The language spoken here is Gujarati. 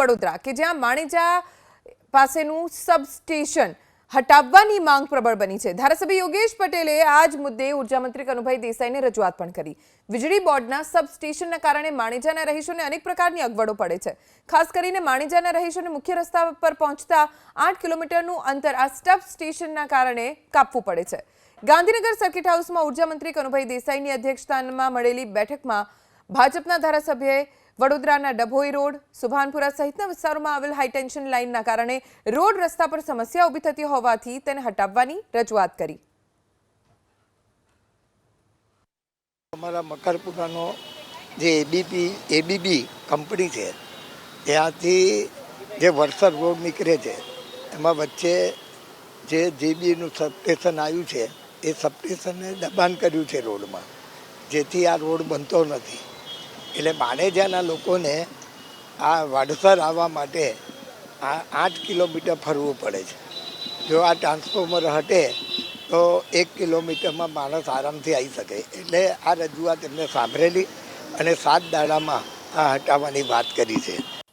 વડોદરા કે જ્યાં માણેજા પાસેનું સબસ્ટેશન હટાવવાની માંગ પ્રબળ બની છે. ધારાસભ્ય યોગેશ પટેલે આ જ મુદ્દે ઊર્જા મંત્રી કનુભાઈ દેસાઈને રજૂઆત પણ કરી. વીજળી બોર્ડના સબસ્ટેશનના કારણે માણેજાના રહીશોને અનેક પ્રકારની અગવડો પડે છે. ખાસ કરીને માણેજાના રહીશોને મુખ્ય રસ્તા પર પહોંચતા આઠ કિલોમીટરનું અંતર આ સબ સ્ટેશનના કારણે કાપવું પડે છે. ગાંધીનગર સર્કિટ હાઉસમાં ઊર્જા મંત્રી કનુભાઈ દેસાઈની અધ્યક્ષતામાં મળેલી બેઠકમાં ભાજપના ધારાસભ્યએ વડોદરાના ડભોઈ રોડ, સુભાનપુરા સહિતના વિસ્તારોમાં આવેલ હાઈટેન્શન લાઇનના કારણે રોડ રસ્તા પર સમસ્યા ઊભી થતી હોવાથી તેને હટાવવાની રજૂઆત કરી. અમારા મકરપુરાનો જે એબીપી એબીબી કંપની છે, ત્યાંથી જે વરસાદ રોડ નીકળે છે, એમાં વચ્ચે જે જેબીનું સબસ્ટેશન આવ્યું છે, એ સબસ્ટેશને દબાણ કર્યું છે રોડમાં, જેથી આ રોડ બનતો નથી. એટલે બાણેજાના લોકોને આ વડસર આવવા માટે આ આઠ કિલોમીટર ફરવું પડે છે. જો આ ટ્રાન્સફોર્મર હટે, તો એક કિલોમીટરમાં માણસ આરામથી આવી શકે. એટલે આ રજૂઆત એમને સાંભળેલી અને સાત દાડામાં આ હટાવવાની વાત કરી છે.